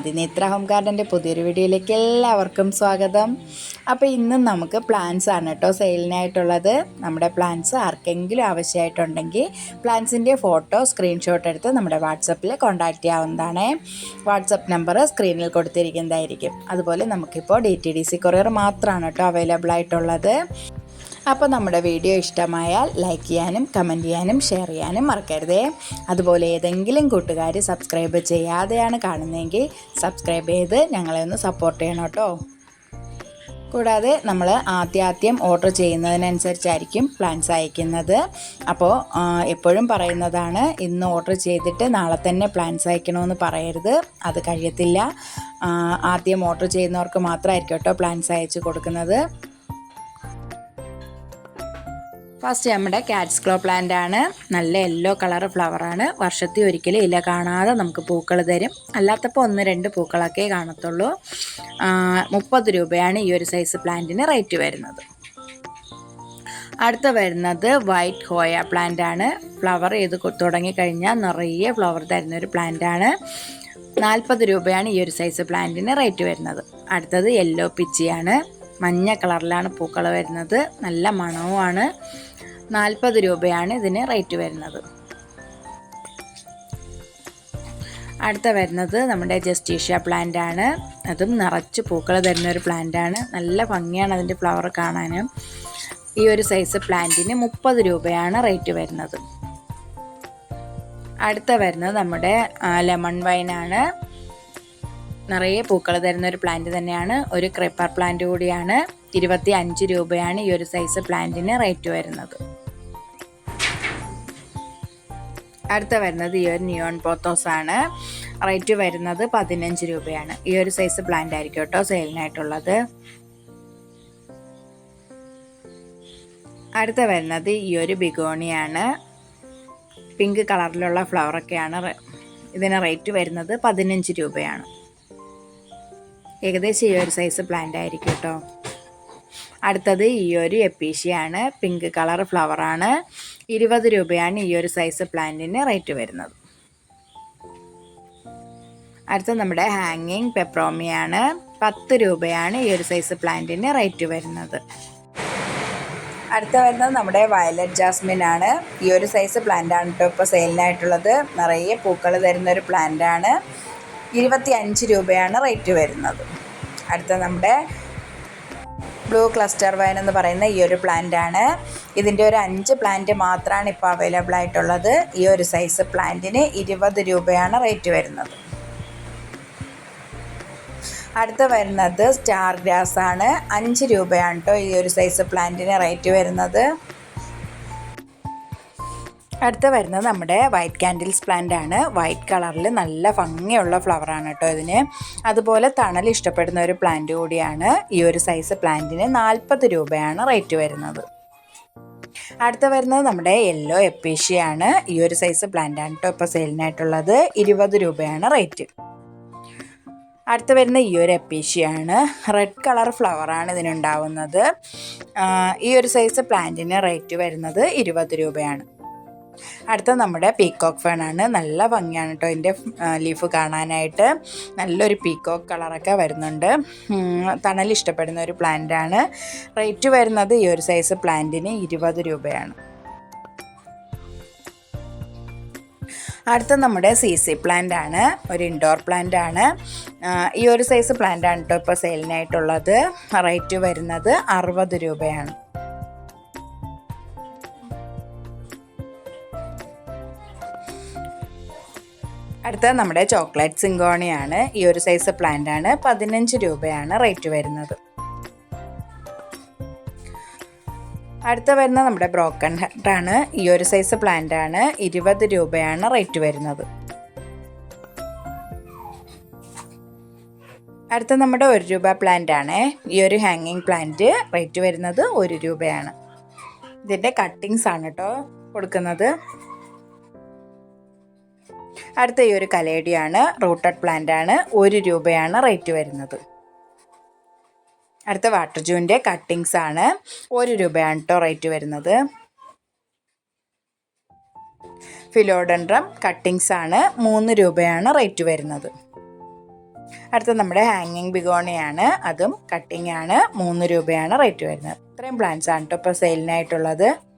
ആദിനേത്ര home ഗാർഡന്റെ പുതിയൊരു വീഡിയോയിലേക്ക് എല്ലാവർക്കും സ്വാഗതം. അപ്പോൾ ഇന്ന് നമുക്ക് പ്ലാന്റ്സ് ആണ് കേട്ടോ സെയിലിനായിട്ടുള്ളത്. നമ്മുടെ പ്ലാന്റ്സ് ആർക്കെങ്കിലും ആവശ്യമായിട്ടുണ്ടെങ്കിൽ പ്ലാന്റ്സിന്റെ ഫോട്ടോ സ്ക്രീൻഷോട്ട് എടുത്ത് നമ്മുടെ വാട്സപ്പിൽ കോൺടാക്റ്റ് ചെയ്യാവുന്നതാണ്. വാട്സപ്പ് നമ്പർ സ്ക്രീനിൽ കൊടുത്തിരിക്കുന്നതായിരിക്കും. അതുപോലെ നമുക്കിപ്പോൾ D T D C courier മാത്രമാണ് കേട്ടോ അവൈലബിൾ ആയിട്ടുള്ളത്. അപ്പോൾ നമ്മുടെ വീഡിയോ ഇഷ്ടമായാൽ ലൈക്ക് ചെയ്യാനും കമന്റ് ചെയ്യാനും ഷെയർ ചെയ്യാനും മറക്കരുതേ. അതുപോലെ ഏതെങ്കിലും കൂട്ടുകാർ സബ്സ്ക്രൈബ് ചെയ്യാതെയാണ് കാണുന്നതെങ്കിൽ സബ്സ്ക്രൈബ് ചെയ്ത് ഞങ്ങളെ ഒന്ന് സപ്പോർട്ട് ചെയ്യണം കേട്ടോ. കൂടാതെ നമ്മൾ ആദ്യാദ്യം ഓർഡർ ചെയ്യുന്നതിനനുസരിച്ചായിരിക്കും പ്ലാൻസ് അയക്കുന്നത്. അപ്പോൾ എപ്പോഴും പറയുന്നതാണ് ഇന്ന് ഓർഡർ ചെയ്തിട്ട് നാളെ തന്നെ പ്ലാൻസ് അയക്കണമെന്ന് പറയരുത്. അത് കഴിയത്തില്ല. ആദ്യം ഓർഡർ ചെയ്യുന്നവർക്ക് മാത്രമായിരിക്കും കേട്ടോ പ്ലാൻസ് അയച്ചു കൊടുക്കുന്നത്. ഫസ്റ്റ് നമ്മുടെ കാറ്റ്സ് ക്ലോ പ്ലാന്റ് ആണ്. നല്ല യെല്ലോ കളർ ഫ്ലവറാണ് വർഷത്തിൽ ഒരിക്കലും ഇല കാണാതെ നമുക്ക് പൂക്കൾ തരും. അല്ലാത്തപ്പോൾ ഒന്ന് രണ്ട് പൂക്കളൊക്കെ കാണത്തുള്ളൂ. മുപ്പത് രൂപയാണ് ഈ ഒരു സൈസ് പ്ലാന്റിന് റേറ്റ് വരുന്നത്. അടുത്ത വരുന്നത് വൈറ്റ് ഹോയ പ്ലാന്റ് ആണ്. ഫ്ലവർ ചെയ്ത് തുടങ്ങിക്കഴിഞ്ഞാൽ നിറയെ ഫ്ലവർ തരുന്ന ഒരു പ്ലാന്റ് ആണ്. നാൽപ്പത് രൂപയാണ് ഈ ഒരു സൈസ് പ്ലാന്റിന് റേറ്റ് വരുന്നത്. അടുത്തത് യെല്ലോ പിച്ചിയാണ് മഞ്ഞ കളറിലാണ് പൂക്കൾ വരുന്നത്. നല്ല മണവുമാണ്. നാൽപ്പത് രൂപയാണ് ഇതിന് റേറ്റ് വരുന്നത്. അടുത്ത വരുന്നത് നമ്മുടെ ജസ്റ്റീഷ്യ പ്ലാന്റ് ആണ്. അതും നിറച്ച് പൂക്കൾ തരുന്ന ഒരു പ്ലാന്റ് ആണ്. നല്ല ഭംഗിയാണ് അതിന്റെ ഫ്ലവർ കാണാനും ഈ ഒരു സൈസ് പ്ലാന്റിന് മുപ്പത് രൂപയാണ് റേറ്റ് വരുന്നത്. അടുത്ത വരുന്നത് നമ്മുടെ ലെമൺ വൈനാണ് നിറയെ പൂക്കൾ തരുന്ന ഒരു പ്ലാന്റ് തന്നെയാണ്. ഒരു ക്രിപ്പർ പ്ലാന്റ് കൂടിയാണ്. ഇരുപത്തി അഞ്ച് രൂപയാണ് ഈ ഒരു സൈസ് പ്ലാന്റിന് റേറ്റ് വരുന്നത്. അടുത്ത വരുന്നത് ഈ ഒരു നിയോൺ പോത്തോസ് ആണ്. റേറ്റ് വരുന്നത് പതിനഞ്ച് രൂപയാണ്. ഈ ഒരു സൈസ് പ്ലാന്റ് ആയിരിക്കും കേട്ടോ സെയിലിനായിട്ടുള്ളത് അടുത്ത വരുന്നത് ഈ ഒരു ബിഗോണിയാണ്. പിങ്ക് കളറിലുള്ള ഫ്ലവറൊക്കെയാണ് ഇതിന് റേറ്റ് വരുന്നത് പതിനഞ്ച് രൂപയാണ്. ഏകദേശം ഈ ഒരു സൈസ് പ്ലാന്റ് ആയിരിക്കും കേട്ടോ. അടുത്തത് ഈ ഒരു എപ്പീഷ്യയാണ് പിങ്ക് കളർ ഫ്ലവറാണ് ഇരുപത് രൂപയാണ് ഈ ഒരു സൈസ് പ്ലാന്റിന് റേറ്റ് വരുന്നത്. അടുത്തത് നമ്മുടെ ഹാങ്ങിങ് പെപ്രോമിയാണ് പത്ത് രൂപയാണ് ഈ ഒരു സൈസ് പ്ലാന്റിന് റേറ്റ് വരുന്നത്. അടുത്ത വരുന്നത് നമ്മുടെ വയലറ്റ് ജാസ്മിൻ ആണ്. ഈ ഒരു സൈസ് പ്ലാന്റ് ആണ് കേട്ടോ ഇപ്പോൾ സെയിലിനായിട്ടുള്ളത് നിറയെ പൂക്കൾ തരുന്ന ഒരു പ്ലാന്റ് ആണ്. ഇരുപത്തി അഞ്ച് രൂപയാണ് റേറ്റ് വരുന്നത്. അടുത്ത നമ്മുടെ ബ്ലൂ ക്ലസ്റ്റർ വൈൻ എന്ന് പറയുന്ന ഈ ഒരു പ്ലാന്റ് ആണ്. ഇതിന്റെ ഒരു അഞ്ച് പ്ലാന്റ് മാത്രമാണ് ഇപ്പോൾ അവൈലബിൾ ആയിട്ടുള്ളത്. ഈ ഒരു സൈസ് പ്ലാന്റിന് ഇരുപത് രൂപയാണ് റേറ്റ് വരുന്നത്. അടുത്ത വരുന്നത് സ്റ്റാർ ഗ്രാസ് ആണ്. അഞ്ച് രൂപയാണ് കേട്ടോ ഈ ഒരു സൈസ് പ്ലാന്റിന് റേറ്റ് വരുന്നത്. അടുത്ത വരുന്നത് നമ്മുടെ വൈറ്റ് കാൻഡിൽസ് പ്ലാന്റ് ആണ്. വൈറ്റ് കളറിൽ നല്ല ഭംഗിയുള്ള ഫ്ലവറാണ് കേട്ടോ ഇതിന്. അതുപോലെ തണൽ ഇഷ്ടപ്പെടുന്ന ഒരു പ്ലാന്റ് കൂടിയാണ്. ഈ ഒരു സൈസ് പ്ലാന്റിന് നാൽപ്പത് രൂപയാണ് റേറ്റ് വരുന്നത്. അടുത്ത വരുന്നത് നമ്മുടെ യെല്ലോ എപ്പീഷ്യയാണ് ഈ ഒരു സൈസ് പ്ലാന്റ് ആണ് കേട്ടോ ഇപ്പോൾ സെയിലിനായിട്ടുള്ളത് ഇരുപത് രൂപയാണ് റേറ്റ് അടുത്ത് വരുന്ന ഈ ഒരു എപ്പീഷ്യയാണ് റെഡ് കളർ ഫ്ലവറാണ് ഇതിനുണ്ടാവുന്നത് ഈ ഒരു സൈസ് പ്ലാന്റിന് റേറ്റ് വരുന്നത് ഇരുപത് രൂപയാണ്. അടുത്ത നമ്മുടെ പീക്കോക്ക് ഫേൺ ആണ്. നല്ല ഭംഗിയാണ് കേട്ടോ ഇതിന്റെ ലീഫ് കാണാനായിട്ട്. നല്ലൊരു പീക്കോക്ക് കളറൊക്കെ വരുന്നുണ്ട്. തണൽ ഇഷ്ടപ്പെടുന്ന ഒരു പ്ലാന്റ് ആണ്. റേറ്റ് വരുന്നത് ഈ ഒരു സൈസ് പ്ലാന്റിന് ഇരുപത് രൂപയാണ്. അടുത്ത നമ്മുടെ സി സി പ്ലാന്റ് ആണ്. ഒരു ഇൻഡോർ പ്ലാന്റ് ആണ്. ഈ ഒരു സൈസ് പ്ലാന്റ് ആണ് കേട്ടോ ഇപ്പോൾ സെയിലിനായിട്ടുള്ളത് റേറ്റ് വരുന്നത് അറുപത് രൂപയാണ്. അടുത്ത നമ്മുടെ ചോക്ലേറ്റ് സിങ്കോണിയാണ്. ഈ ഒരു സൈസ് പ്ലാന്റ് ആണ്. പതിനഞ്ച് രൂപയാണ് റേറ്റ് വരുന്നത്. അടുത്ത വരുന്ന നമ്മുടെ ബ്രോക്കൺ ആണ്. ഈ ഒരു സൈസ് പ്ലാന്റ് ആണ്. ഇരുപത് രൂപയാണ് റേറ്റ് വരുന്നത്. അടുത്ത നമ്മുടെ ഒരു രൂപ പ്ലാന്റ് ആണ്. ഈ ഒരു ഹാങ്ങിങ് പ്ലാന്റ് റേറ്റ് വരുന്നത് ഒരു രൂപയാണ്. ഇതിന്റെ കട്ടിങ്സ് ആണ് കേട്ടോ കൊടുക്കുന്നത്. അടുത്ത ഈ ഒരു കലേഡിയാണ് റൂട്ടഡ് പ്ലാന്റ് ആണ് ഒരു രൂപയാണ് റേറ്റ് വരുന്നത്. അടുത്ത വാട്ടർ ജൂവിന്റെ കട്ടിങ്സ് ആണ് ഒരു രൂപയാണ് കേട്ടോ റേറ്റ് വരുന്നത്. ഫിലോഡൻഡ്രം കട്ടിങ്സ് ആണ് മൂന്ന് രൂപയാണ് റേറ്റ് വരുന്നത്. അടുത്ത നമ്മുടെ ഹാങ്ങിങ് ബിഗോണിയാണ് അതും കട്ടിങ് ആണ് മൂന്ന് രൂപയാണ് റേറ്റ് വരുന്നത്. ഇത്രയും പ്ലാന്റ്സ് ആണ് കേട്ടോ ഇപ്പോൾ സെയിലിനായിട്ടുള്ളത്.